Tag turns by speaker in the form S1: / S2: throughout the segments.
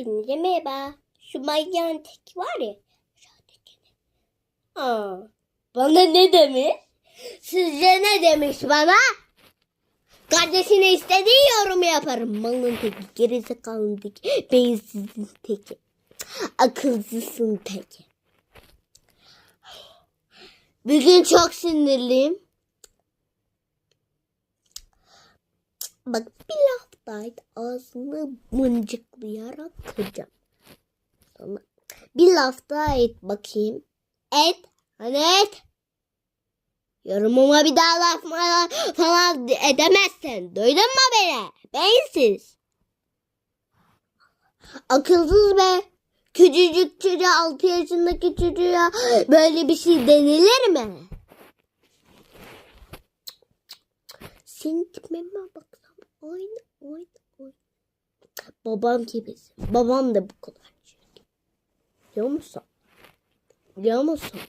S1: Hepinize merhaba. Şu manyan tek var ya. Aa, bana ne demiş? Sizce ne demiş bana? Kardeşine istediği yorumu yaparım. Malın teki, gerizekalının teki, beyinsizin teki. Akılsızsın teki. Bugün çok sinirliyim. Bak bir laf et, ağzını mıncıklayarak kıracağım. Sana bir laf daha et bakayım. Et. Hani et. Yorumuma bir daha laf falan- edemezsin. Duydun mu beni? Beyinsiz. Akılsız be. Küçücük çocuğa 6 yaşındaki çocuğa böyle bir şey denilir mi? Senin baksam aynı aynı. Babam gibisin. Babam da bu kadar. Biliyor musun? Biliyor musun?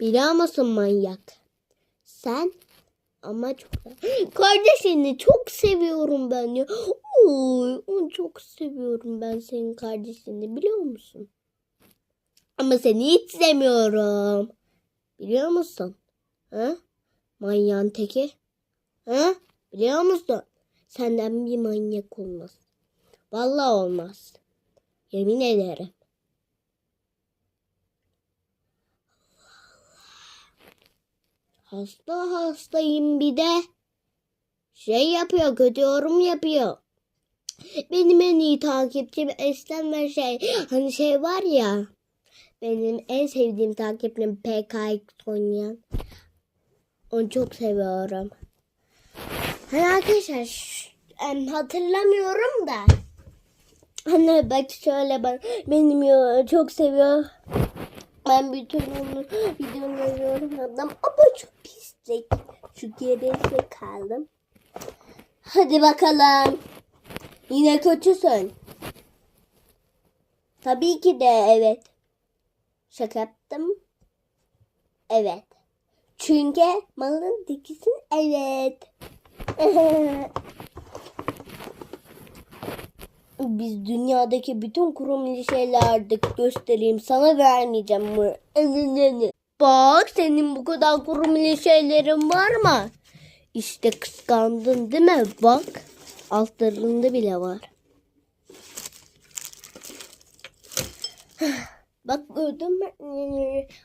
S1: Biliyor musun manyak? Sen ama çok kardeşini çok seviyorum ben ya. Oy, onu çok seviyorum ben senin kardeşini biliyor musun? Ama seni hiç sevmiyorum. Biliyor musun? Ha? Manyağın teki. Ha? Biliyor musun? Senden bir manyak olmaz. Vallahi olmaz. Yemin ederim. Hasta hastayım bir de. Şey yapıyor, kötü yorum yapıyor. Benim en iyi takipçim Eslem ve şey, hani şey var ya. Benim en sevdiğim takipçim PK Sonya. Onu çok seviyorum. Hani arkadaşlar ş- em, hatırlamıyorum da. Hani bak şöyle ben benim çok seviyor. Ben bütün onu videoları yorumladım ama çok pislik. Şu geride kaldım. Hadi bakalım. Yine kötüsün. Tabii ki de evet. Şaka yaptım. Evet. Çünkü malın dikisin evet. Biz dünyadaki bütün kurum şeylerde göstereyim. Sana vermeyeceğim bu. Bak senin bu kadar kurum şeylerin var mı? İşte kıskandın değil mi? Bak altlarında bile var. Bak gördün mü?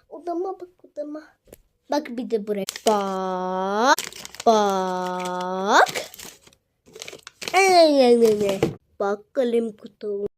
S1: Odama bak odama. Bak bir de buraya. Bak. Bak. Bak kalem kutu.